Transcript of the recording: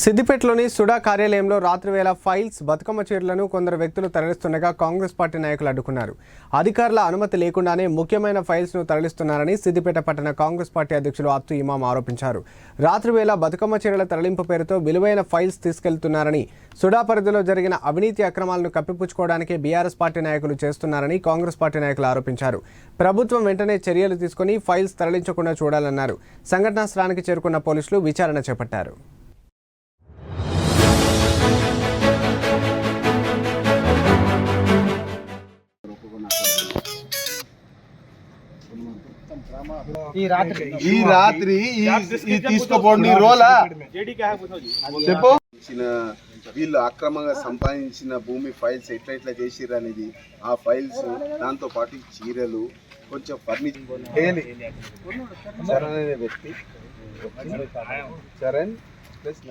సిద్దిపేటలోని సుడా కార్యాలయంలో రాత్రివేళ ఫైల్స్ బతుకమ్మ చీరలను కొందరు వ్యక్తులు తరలిస్తుండగా కాంగ్రెస్ పార్టీ నాయకులు అడ్డుకున్నారు. అధికారుల అనుమతి లేకుండానే ముఖ్యమైన ఫైల్స్ను తరలిస్తున్నారని సిద్దిపేట పట్టణ కాంగ్రెస్ పార్టీ అధ్యక్షులు అత్తు ఇమాం ఆరోపించారు. రాత్రివేళ బతుకమ్మ చీరల తరలింపు పేరుతో విలువైన ఫైల్స్ తీసుకెళ్తున్నారని సుడా పరిధిలో జరిగిన అవినీతి అక్రమాలను కప్పిపుచ్చుకోవడానికి బీఆర్ఎస్ పార్టీ నాయకులు చేస్తున్నారని కాంగ్రెస్ పార్టీ నాయకులు ఆరోపించారు. ప్రభుత్వం వెంటనే చర్యలు తీసుకుని ఫైల్స్ తరలించకుండా చూడాలన్నారు. సంఘటనా స్థలానికి చేరుకున్న పోలీసులు విచారణ చేపట్టారు. ఈ రాత్రి. ఈ రాత్రి ఈ- ఈ తీసుకోపోండి రోలా? చెప్పు. వీళ్ళు అక్రమంగా సంపాదించిన భూమి ఫైల్స్ ఎట్లా ఎట్లా చేసిర్రు అనేది ఆ ఫైల్స్ దాంతో పాటు చీరలు కొంచెం ఫర్నిచర్. చరణ్ అనే వ్యక్తి. చరణ్ ప్లస్